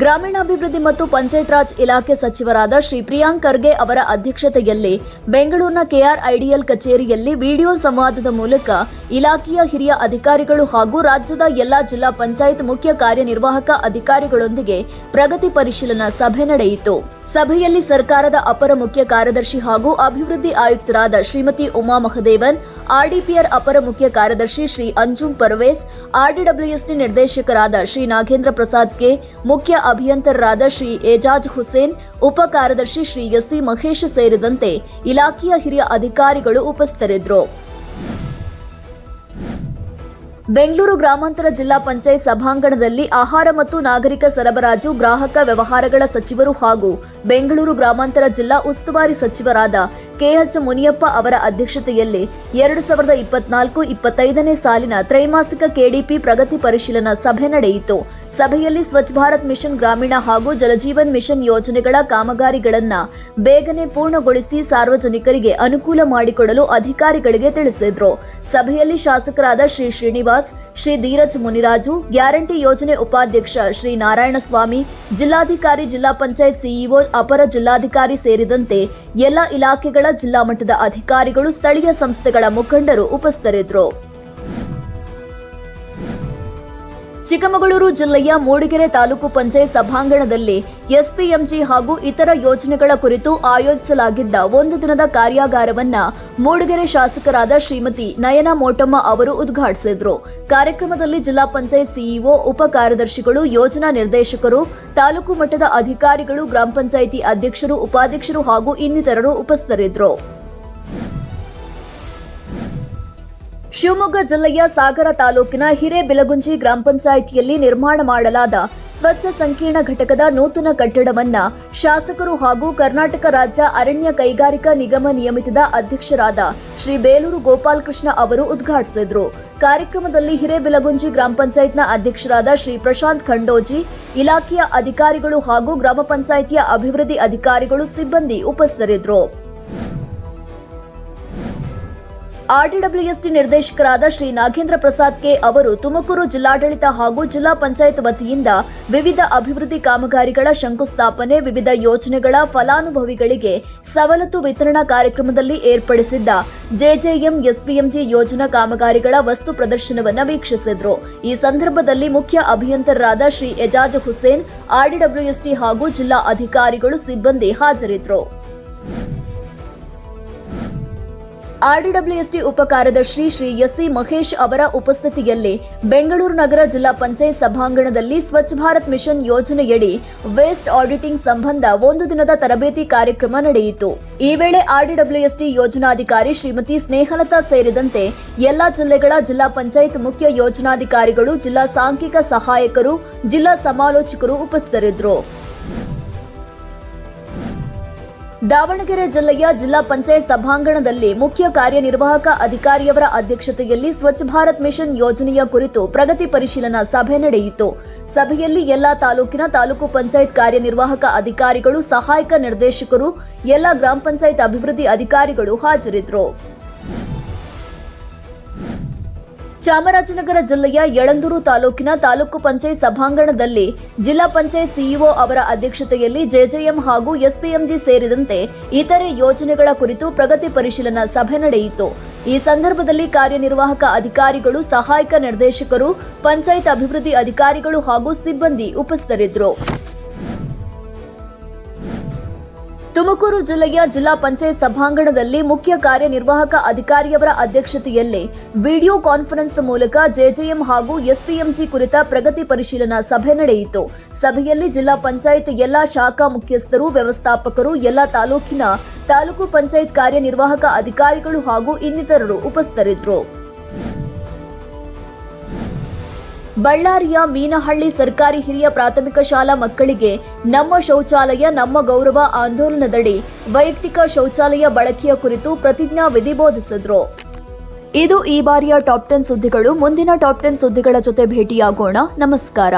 ಗ್ರಾಮೀಣಾಭಿವೃದ್ಧಿ ಮತ್ತು ಪಂಚಾಯತ್ ರಾಜ್ ಇಲಾಖೆ ಸಚಿವರಾದ ಶ್ರೀ ಪ್ರಿಯಾಂಕ್ ಖರ್ಗೆ ಅವರ ಅಧ್ಯಕ್ಷತೆಯಲ್ಲಿ ಬೆಂಗಳೂರಿನ ಕೆಆರ್ಐಡಿಎಲ್ ಕಚೇರಿಯಲ್ಲಿ ವಿಡಿಯೋ ಸಂವಾದದ ಮೂಲಕ ಇಲಾಖೆಯ ಹಿರಿಯ ಅಧಿಕಾರಿಗಳು ಹಾಗೂ ರಾಜ್ಯದ ಎಲ್ಲಾ ಜಿಲ್ಲಾ ಪಂಚಾಯತ್ ಮುಖ್ಯ ಕಾರ್ಯನಿರ್ವಾಹಕ ಅಧಿಕಾರಿಗಳೊಂದಿಗೆ ಪ್ರಗತಿ ಪರಿಶೀಲನಾ ಸಭೆ ನಡೆಯಿತು. ಸಭೆಯಲ್ಲಿ ಸರ್ಕಾರದ ಅಪರ ಮುಖ್ಯ ಕಾರ್ಯದರ್ಶಿ ಹಾಗೂ ಅಭಿವೃದ್ಧಿ ಆಯುಕ್ತರಾದ ಶ್ರೀಮತಿ ಉಮಾ ಮಹದೇವನ್ ಆರ್ಡಿಪಿಆರ್ ಅಪರ ಮುಖ್ಯ ಕಾರ್ಯದರ್ಶಿ ಶ್ರೀ ಅಂಜುಮ್ ಪರ್ವೇಸ್, ಆರ್ಡಿಡಬ್ಲ್ಯೂಎಸ್ಟಿ ನಿರ್ದೇಶಕರಾದ ಶ್ರೀ ನಾಗೇಂದ್ರ ಪ್ರಸಾದ್ ಕೆ, ಮುಖ್ಯ ಅಭಿಯಂತರರಾದ ಶ್ರೀ ಏಜಾಜ್ ಹುಸೇನ್, ಉಪ ಕಾರ್ಯದರ್ಶಿ ಶ್ರೀ ಎಸ್ಸಿ ಮಹೇಶ್ ಸೇರಿದಂತೆ ಇಲಾಖೆಯ ಹಿರಿಯ ಅಧಿಕಾರಿಗಳು ಉಪಸ್ಥಿತರಿದ್ದರು. ಬೆಂಗಳೂರು ಗ್ರಾಮಾಂತರ ಜಿಲ್ಲಾ ಪಂಚಾಯತ್ ಸಭಾಂಗಣದಲ್ಲಿ ಆಹಾರ ಮತ್ತು ನಾಗರಿಕ ಸರಬರಾಜು, ಗ್ರಾಹಕ ವ್ಯವಹಾರಗಳ ಸಚಿವರು ಹಾಗೂ ಬೆಂಗಳೂರು ಗ್ರಾಮಾಂತರ ಜಿಲ್ಲಾ ಉಸ್ತುವಾರಿ ಸಚಿವರಾದ ಕೆಎಚ್ ಮುನಿಯಪ್ಪ ಅವರ ಅಧ್ಯಕ್ಷತೆಯಲ್ಲಿ ಎರಡು ಸಾವಿರದ ಇಪ್ಪತ್ನಾಲ್ಕು ಇಪ್ಪತ್ತೈದನೇ ಸಾಲಿನ ತ್ರೈಮಾಸಿಕ ಕೆಡಿಪಿ ಪ್ರಗತಿ ಪರಿಶೀಲನಾ ಸಭೆ ನಡೆಯಿತು. ಸಭೆಯಲ್ಲಿ ಸ್ವಚ್ಛ ಭಾರತ್ ಮಿಷನ್ ಗ್ರಾಮೀಣ ಹಾಗೂ ಜಲಜೀವನ್ ಮಿಷನ್ ಯೋಜನೆಗಳ ಕಾಮಗಾರಿಗಳನ್ನು ಬೇಗನೆ ಪೂರ್ಣಗೊಳಿಸಿ ಸಾರ್ವಜನಿಕರಿಗೆ ಅನುಕೂಲ ಮಾಡಿಕೊಡಲು ಅಧಿಕಾರಿಗಳಿಗೆ ತಿಳಿಸಿದ್ರು. ಸಭೆಯಲ್ಲಿ ಶಾಸಕರಾದ ಶ್ರೀ ಶ್ರೀನಿವಾಸ್, ಶ್ರೀ ಧೀರಜ್ ಮುನಿರಾಜು, ಗ್ಯಾರಂಟಿ ಯೋಜನೆ ಉಪಾಧ್ಯಕ್ಷ ಶ್ರೀ ನಾರಾಯಣಸ್ವಾಮಿ, ಜಿಲ್ಲಾಧಿಕಾರಿ, ಜಿಲ್ಲಾ ಪಂಚಾಯತ್ ಸಿಇಒ, ಅಪರ ಜಿಲ್ಲಾಧಿಕಾರಿ ಸೇರಿದಂತೆ ಎಲ್ಲ ಇಲಾಖೆಗಳ ಜಿಲ್ಲಾ ಮಟ್ಟದ ಅಧಿಕಾರಿಗಳು ಸ್ಥಳೀಯ ಸಂಸ್ಥೆಗಳ ಮುಖಂಡರು ಉಪಸ್ಥಿತರಿದ್ದರು ಚಿಕ್ಕಮಗಳೂರು ಜಿಲ್ಲೆಯ ಮೂಡಿಗೆರೆ ತಾಲೂಕು ಪಂಚಾಯತ್ ಸಭಾಂಗಣದಲ್ಲಿ ಎಸ್ಪಿಎಂಜಿ ಹಾಗೂ ಇತರ ಯೋಜನೆಗಳ ಕುರಿತು ಆಯೋಜಿಸಲಾಗಿದ್ದ ಒಂದು ದಿನದ ಕಾರ್ಯಾಗಾರವನ್ನ ಮೂಡಿಗೆರೆ ಶಾಸಕರಾದ ಶ್ರೀಮತಿ ನಯನ ಮೋಟಮ್ಮ ಅವರು ಉದ್ಘಾಟಿಸಿದರು. ಕಾರ್ಯಕ್ರಮದಲ್ಲಿ ಜಿಲ್ಲಾ ಪಂಚಾಯತ್ ಸಿಇಒ, ಉಪ ಕಾರ್ಯದರ್ಶಿಗಳು, ಯೋಜನಾ ನಿರ್ದೇಶಕರು, ತಾಲೂಕು ಮಟ್ಟದ ಅಧಿಕಾರಿಗಳು, ಗ್ರಾಮ ಪಂಚಾಯಿತಿ ಅಧ್ಯಕ್ಷರು, ಉಪಾಧ್ಯಕ್ಷರು ಹಾಗೂ ಇನ್ನಿತರರು ಉಪಸ್ಥಿತರಿದ್ದರು. ಶಿವಮೊಗ್ಗ ಜಿಲ್ಲೆಯ ಸಾಗರ ತಾಲೂಕಿನ ಹಿರೇಬೆಲಗುಂಜಿ ಗ್ರಾಮ ಪಂಚಾಯಿತಿಯಲ್ಲಿ ನಿರ್ಮಾಣ ಮಾಡಲಾದ ಸ್ವಚ್ಛ ಸಂಕೀರ್ಣ ಘಟಕದ ನೂತನ ಕಟ್ಟಡವನ್ನ ಶಾಸಕರು ಹಾಗೂ ಕರ್ನಾಟಕ ರಾಜ್ಯ ಅರಣ್ಯ ಕೈಗಾರಿಕಾ ನಿಗಮ ನಿಯಮಿತದ ಅಧ್ಯಕ್ಷರಾದ ಶ್ರೀ ಬೇಲೂರು ಗೋಪಾಲಕೃಷ್ಣ ಅವರು ಉದ್ಘಾಟಿಸಿದ್ರು. ಕಾರ್ಯಕ್ರಮದಲ್ಲಿ ಹಿರೇಬೆಲಗುಂಜಿ ಗ್ರಾಮ ಪಂಚಾಯತ್ನ ಅಧ್ಯಕ್ಷರಾದ ಶ್ರೀ ಪ್ರಶಾಂತ್ ಖಂಡೋಜಿ, ಇಲಾಖೆಯ ಅಧಿಕಾರಿಗಳು ಹಾಗೂ ಗ್ರಾಮ ಪಂಚಾಯಿತಿಯ ಅಭಿವೃದ್ಧಿ ಅಧಿಕಾರಿಗಳು ಸಿಬ್ಬಂದಿ ಉಪಸ್ಥಿತರಿದ್ದರು. ಆರ್ಡಿಡಬ್ಲ್ಯೂಎಸ್ಟಿ ನಿರ್ದೇಶಕರಾದ ಶ್ರೀ ನಾಗೇಂದ್ರ ಪ್ರಸಾದ್ ಕೆ ಅವರು ತುಮಕೂರು ಜಿಲ್ಲಾಡಳಿತ ಹಾಗೂ ಜಿಲ್ಲಾ ಪಂಚಾಯತ್ ವತಿಯಿಂದ ವಿವಿಧ ಅಭಿವೃದ್ಧಿ ಕಾಮಗಾರಿಗಳ ಶಂಕುಸ್ಥಾಪನೆ, ವಿವಿಧ ಯೋಜನೆಗಳ ಫಲಾನುಭವಿಗಳಿಗೆ ಸವಲತ್ತು ವಿತರಣಾ ಕಾರ್ಯಕ್ರಮದಲ್ಲಿ ಏರ್ಪಡಿಸಿದ್ದ ಜೆಜೆಎಂ ಎಸ್ಪಿಎಂಜಿ ಯೋಜನಾ ಕಾಮಗಾರಿಗಳ ವಸ್ತು ಪ್ರದರ್ಶನವನ್ನು ವೀಕ್ಷಿಸಿದರು. ಈ ಸಂದರ್ಭದಲ್ಲಿ ಮುಖ್ಯ ಅಭಿಯಂತರರಾದ ಶ್ರೀ ಎಜಾಜ್ ಹುಸೇನ್ ಆರ್ಡಿಡಬ್ಲ್ಯೂಎಸ್ಟಿ ಹಾಗೂ ಜಿಲ್ಲಾ ಅಧಿಕಾರಿಗಳು ಸಿಬ್ಬಂದಿ ಹಾಜರಿದ್ದರು ಆರ್ಡಿಡಬ್ಲ್ಯೂಎಸ್ಟಿ ಉಪ ಕಾರ್ಯದರ್ಶಿ ಶ್ರೀ ಎಸ್ಸಿ ಮಹೇಶ್ ಅವರ ಉಪಸ್ಥಿತಿಯಲ್ಲಿ ಬೆಂಗಳೂರು ನಗರ ಜಿಲ್ಲಾ ಪಂಚಾಯತ್ ಸಭಾಂಗಣದಲ್ಲಿ ಸ್ವಚ್ಛ ಭಾರತ್ ಮಿಷನ್ ಯೋಜನೆಯಡಿ ವೇಸ್ಟ್ ಆಡಿಟಿಂಗ್ ಸಂಬಂಧ ಒಂದು ದಿನದ ತರಬೇತಿ ಕಾರ್ಯಕ್ರಮ ನಡೆಯಿತು. ಈ ವೇಳೆ ಆರ್ಡಿಡಬ್ಲ್ಯೂಎಸ್ಟಿ ಯೋಜನಾಧಿಕಾರಿ ಶ್ರೀಮತಿ ಸ್ನೇಹಲತಾ ಸೇರಿದಂತೆ ಎಲ್ಲಾ ಜಿಲ್ಲೆಗಳ ಜಿಲ್ಲಾ ಪಂಚಾಯತ್ ಮುಖ್ಯ ಯೋಜನಾಧಿಕಾರಿಗಳು, ಜಿಲ್ಲಾ ಸಾಂಖ್ಯಿಕ ಸಹಾಯಕರು, ಜಿಲ್ಲಾ ಸಮಾಲೋಚಕರು ಉಪಸ್ಥಿತರಿದ್ದರು. ದಾವಣಗೆರೆ ಜಿಲ್ಲೆಯ ಜಿಲ್ಲಾ ಪಂಚಾಯತ್ ಸಭಾಂಗಣದಲ್ಲಿ ಮುಖ್ಯ ಕಾರ್ಯನಿರ್ವಾಹಕ ಅಧಿಕಾರಿಯವರ ಅಧ್ಯಕ್ಷತೆಯಲ್ಲಿ ಸ್ವಚ್ಛ ಭಾರತ್ ಮಿಷನ್ ಯೋಜನೆಯ ಕುರಿತು ಪ್ರಗತಿ ಪರಿಶೀಲನಾ ಸಭೆ ನಡೆಯಿತು. ಸಭೆಯಲ್ಲಿ ಎಲ್ಲಾ ತಾಲೂಕಿನ ತಾಲೂಕು ಪಂಚಾಯತ್ ಕಾರ್ಯನಿರ್ವಾಹಕ ಅಧಿಕಾರಿಗಳು, ಸಹಾಯಕ ನಿರ್ದೇಶಕರು, ಎಲ್ಲಾ ಗ್ರಾಮ ಪಂಚಾಯತ್ ಅಭಿವೃದ್ಧಿ ಅಧಿಕಾರಿಗಳು ಹಾಜರಿದ್ದರು. ಚಾಮರಾಜನಗರ ಜಿಲ್ಲೆಯ ಯಳಂದೂರು ತಾಲೂಕಿನ ತಾಲೂಕು ಪಂಚಾಯತ್ ಸಭಾಂಗಣದಲ್ಲಿ ಜಿಲ್ಲಾ ಪಂಚಾಯತ್ ಸಿಇಒ ಅವರ ಅಧ್ಯಕ್ಷತೆಯಲ್ಲಿ ಜೆಜೆಎಂ ಹಾಗೂ ಎಸ್ಪಿಎಂಜಿ ಸೇರಿದಂತೆ ಇತರೆ ಯೋಜನೆಗಳ ಕುರಿತು ಪ್ರಗತಿ ಪರಿಶೀಲನಾ ಸಭೆ ನಡೆಯಿತು. ಈ ಸಂದರ್ಭದಲ್ಲಿ ಕಾರ್ಯನಿರ್ವಾಹಕ ಅಧಿಕಾರಿಗಳು, ಸಹಾಯಕ ನಿರ್ದೇಶಕರು, ಪಂಚಾಯತ್ ಅಭಿವೃದ್ಧಿ ಅಧಿಕಾರಿಗಳು ಹಾಗೂ ಸಿಬ್ಬಂದಿ ಉಪಸ್ಥಿತರಿದ್ದರು. ತುಮಕೂರು ಜಿಲ್ಲೆಯ ಜಿಲ್ಲಾ ಪಂಚಾಯತ್ ಸಭಾಂಗಣದಲ್ಲಿ ಮುಖ್ಯ ಕಾರ್ಯನಿರ್ವಾಹಕ ಅಧಿಕಾರಿಯವರ ಅಧ್ಯಕ್ಷತೆಯಲ್ಲಿ ವಿಡಿಯೋ ಕಾನ್ಫರೆನ್ಸ್ ಮೂಲಕ ಜೆಜೆಎಂ ಹಾಗೂ ಎಸ್ಪಿಎಂಜಿ ಕುರಿತ ಪ್ರಗತಿ ಪರಿಶೀಲನಾ ಸಭೆ ನಡೆಯಿತು. ಸಭೆಯಲ್ಲಿ ಜಿಲ್ಲಾ ಪಂಚಾಯತ್ ಎಲ್ಲಾ ಶಾಖಾ ಮುಖ್ಯಸ್ಥರು, ವ್ಯವಸ್ಥಾಪಕರು, ಎಲ್ಲಾ ತಾಲೂಕಿನ ತಾಲೂಕು ಪಂಚಾಯತ್ ಕಾರ್ಯನಿರ್ವಾಹಕ ಅಧಿಕಾರಿಗಳು ಹಾಗೂ ಇನ್ನಿತರರು ಉಪಸ್ಥಿತರಿದ್ದರು. ಬಳ್ಳಾರಿಯ ಮೀನಹಳ್ಳಿ ಸರ್ಕಾರಿ ಹಿರಿಯ ಪ್ರಾಥಮಿಕ ಶಾಲಾ ಮಕ್ಕಳಿಗೆ ನಮ್ಮ ಶೌಚಾಲಯ, ನಮ್ಮ ಗೌರವ ಆಂದೋಲನದಡಿ ವೈಯಕ್ತಿಕ ಶೌಚಾಲಯ ಬಳಕೆಯ ಕುರಿತು ಪ್ರತಿಜ್ಞಾ ವಿಧಿ ಬೋಧಿಸಿದ್ರು. ಇದು ಈ ಬಾರಿಯ ಟಾಪ್ ಟೆನ್ ಸುದ್ದಿಗಳು. ಮುಂದಿನ ಟಾಪ್ ಟೆನ್ ಸುದ್ದಿಗಳ ಜೊತೆ ಭೇಟಿಯಾಗೋಣ. ನಮಸ್ಕಾರ.